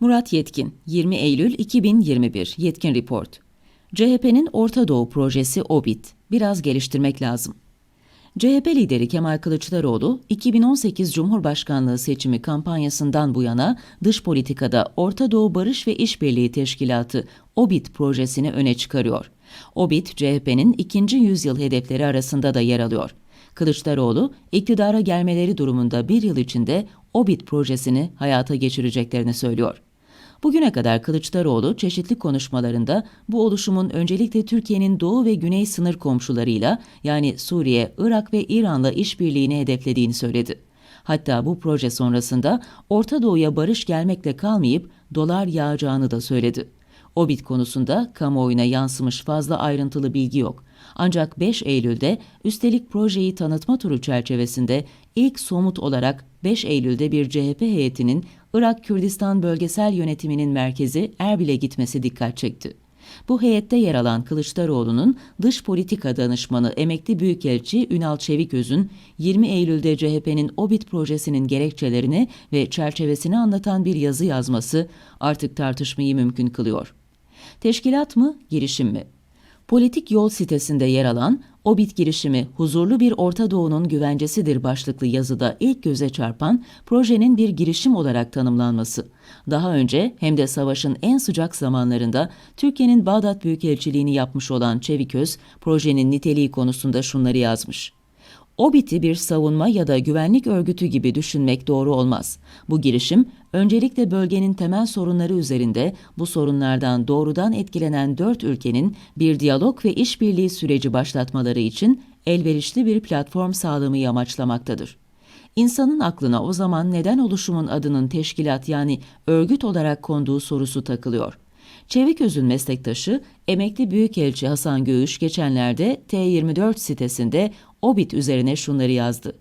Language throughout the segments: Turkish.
Murat Yetkin, 20 Eylül 2021, Yetkin Report. CHP'nin Orta Doğu projesi OBİT, biraz geliştirmek lazım. CHP lideri Kemal Kılıçdaroğlu, 2018 Cumhurbaşkanlığı seçimi kampanyasından bu yana dış politikada Orta Doğu Barış ve İşbirliği Teşkilatı OBİT projesini öne çıkarıyor. OBİT, CHP'nin ikinci yüzyıl hedefleri arasında da yer alıyor. Kılıçdaroğlu, iktidara gelmeleri durumunda bir yıl içinde OBİT projesini hayata geçireceklerini söylüyor. Bugüne kadar Kılıçdaroğlu çeşitli konuşmalarında bu oluşumun öncelikle Türkiye'nin doğu ve güney sınır komşularıyla yani Suriye, Irak ve İran'la işbirliğini hedeflediğini söyledi. Hatta bu proje sonrasında Orta Doğu'ya barış gelmekle kalmayıp dolar yağacağını da söyledi. OBİT konusunda kamuoyuna yansımış fazla ayrıntılı bilgi yok. Ancak 5 Eylül'de üstelik projeyi tanıtma turu çerçevesinde ilk somut olarak 5 Eylül'de bir CHP heyetinin Irak Kürdistan Bölgesel Yönetiminin merkezi Erbil'e gitmesi dikkat çekti. Bu heyette yer alan Kılıçdaroğlu'nun dış politika danışmanı emekli büyükelçi Ünal Çeviköz'ün 20 Eylül'de CHP'nin OBİT projesinin gerekçelerini ve çerçevesini anlatan bir yazı yazması artık tartışmayı mümkün kılıyor. Teşkilat mı, girişim mi? Politik Yol sitesinde yer alan OBİT girişimi huzurlu bir Orta Doğu'nun güvencesidir başlıklı yazıda ilk göze çarpan projenin bir girişim olarak tanımlanması. Daha önce hem de savaşın en sıcak zamanlarında Türkiye'nin Bağdat Büyükelçiliğini yapmış olan Çeviköz, projenin niteliği konusunda şunları yazmış. OBİT'i bir savunma ya da güvenlik örgütü gibi düşünmek doğru olmaz. Bu girişim öncelikle bölgenin temel sorunları üzerinde bu sorunlardan doğrudan etkilenen dört ülkenin bir diyalog ve işbirliği süreci başlatmaları için elverişli bir platform sağlamayı amaçlamaktadır. İnsanın aklına o zaman neden oluşumun adının teşkilat yani örgüt olarak konduğu sorusu takılıyor. Çeviköz'ün meslektaşı emekli büyükelçi Hasan Göğüş geçenlerde T24 sitesinde OBİT üzerine şunları yazdı.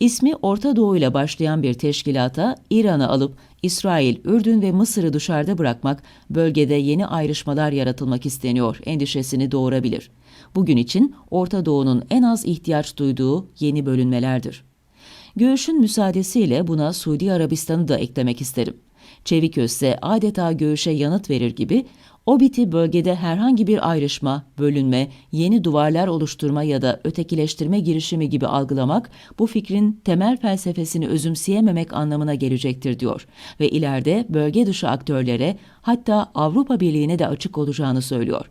İsmi Orta Doğu ile başlayan bir teşkilata İran'ı alıp İsrail, Ürdün ve Mısır'ı dışarıda bırakmak, bölgede yeni ayrışmalar yaratılmak isteniyor endişesini doğurabilir. Bugün için Orta Doğu'nun en az ihtiyaç duyduğu yeni bölünmelerdir. Göğüş'ün müsaadesiyle buna Suudi Arabistan'ı da eklemek isterim. Çeviköz ise adeta göğüşe yanıt verir gibi o biti bölgede herhangi bir ayrışma, bölünme, yeni duvarlar oluşturma ya da ötekileştirme girişimi gibi algılamak bu fikrin temel felsefesini özümseyememek anlamına gelecektir diyor ve ileride bölge dışı aktörlere hatta Avrupa Birliği'ne de açık olacağını söylüyor.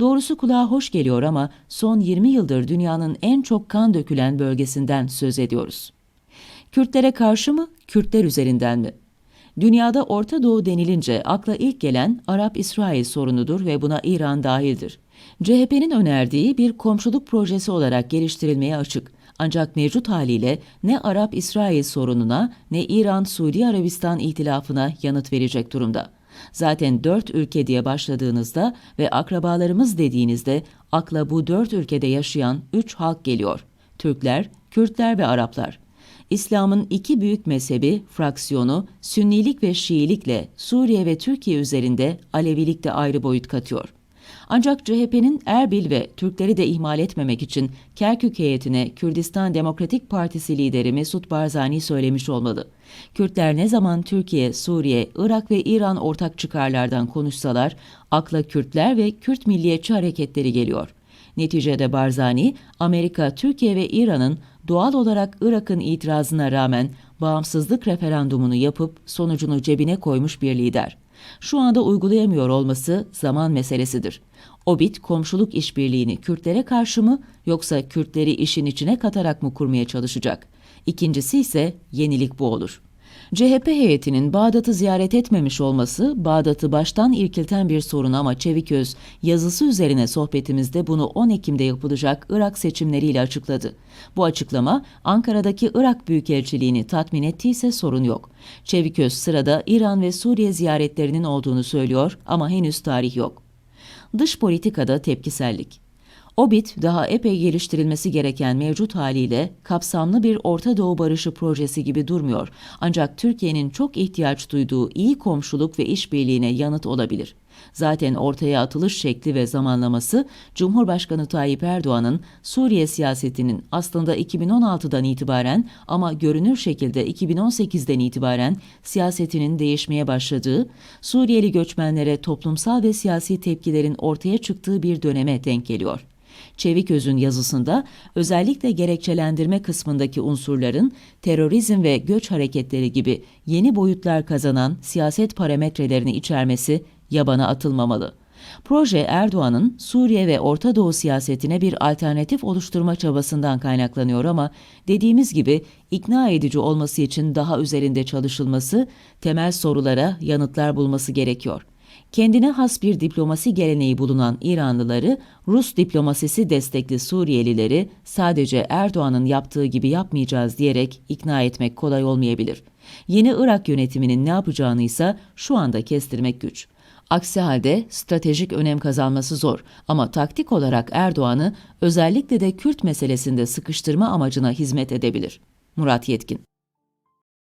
Doğrusu kulağa hoş geliyor ama son 20 yıldır dünyanın en çok kan dökülen bölgesinden söz ediyoruz. Kürtlere karşı mı, Kürtler üzerinden mi? Dünyada Orta Doğu denilince akla ilk gelen Arap-İsrail sorunudur ve buna İran dahildir. CHP'nin önerdiği bir komşuluk projesi olarak geliştirilmeye açık. Ancak mevcut haliyle ne Arap-İsrail sorununa ne İran-Suudi Arabistan ihtilafına yanıt verecek durumda. Zaten dört ülke diye başladığınızda ve akrabalarımız dediğinizde akla bu dört ülkede yaşayan üç halk geliyor. Türkler, Kürtler ve Araplar. İslam'ın iki büyük mezhebi, fraksiyonu, Sünnilik ve Şiilikle Suriye ve Türkiye üzerinde Alevilik de ayrı boyut katıyor. Ancak CHP'nin Erbil ve Türkleri de ihmal etmemek için Kerkük heyetine Kürdistan Demokratik Partisi lideri Mesut Barzani söylemiş olmalı. Kürtler ne zaman Türkiye, Suriye, Irak ve İran ortak çıkarlardan konuşsalar akla Kürtler ve Kürt milliyetçi hareketleri geliyor. Neticede Barzani, Amerika, Türkiye ve İran'ın doğal olarak Irak'ın itirazına rağmen bağımsızlık referandumunu yapıp sonucunu cebine koymuş bir lider. Şu anda uygulayamıyor olması zaman meselesidir. OBİT komşuluk işbirliğini Kürtlere karşı mı yoksa Kürtleri işin içine katarak mı kurmaya çalışacak? İkincisi ise yenilik bu olur. CHP heyetinin Bağdat'ı ziyaret etmemiş olması Bağdat'ı baştan irkilten bir sorun ama Çeviköz yazısı üzerine sohbetimizde bunu 10 Ekim'de yapılacak Irak seçimleriyle açıkladı. Bu açıklama Ankara'daki Irak Büyükelçiliğini tatmin ettiyse sorun yok. Çeviköz sırada İran ve Suriye ziyaretlerinin olduğunu söylüyor ama henüz tarih yok. Dış politikada tepkisellik OBİT daha epey geliştirilmesi gereken mevcut haliyle kapsamlı bir Orta Doğu barışı projesi gibi durmuyor. Ancak Türkiye'nin çok ihtiyaç duyduğu iyi komşuluk ve işbirliğine yanıt olabilir. Zaten ortaya atılış şekli ve zamanlaması Cumhurbaşkanı Tayyip Erdoğan'ın Suriye siyasetinin aslında 2016'dan itibaren ama görünür şekilde 2018'den itibaren siyasetinin değişmeye başladığı, Suriyeli göçmenlere toplumsal ve siyasi tepkilerin ortaya çıktığı bir döneme denk geliyor. Çeviköz'ün yazısında özellikle gerekçelendirme kısmındaki unsurların terörizm ve göç hareketleri gibi yeni boyutlar kazanan siyaset parametrelerini içermesi yabana atılmamalı. Proje Erdoğan'ın Suriye ve Orta Doğu siyasetine bir alternatif oluşturma çabasından kaynaklanıyor ama dediğimiz gibi ikna edici olması için daha üzerinde çalışılması, temel sorulara yanıtlar bulması gerekiyor. Kendine has bir diplomasi geleneği bulunan İranlıları, Rus diplomasisi destekli Suriyelileri sadece Erdoğan'ın yaptığı gibi yapmayacağız diyerek ikna etmek kolay olmayabilir. Yeni Irak yönetiminin ne yapacağını ise şu anda kestirmek güç. Aksi halde stratejik önem kazanması zor ama taktik olarak Erdoğan'ı özellikle de Kürt meselesinde sıkıştırma amacına hizmet edebilir. Murat Yetkin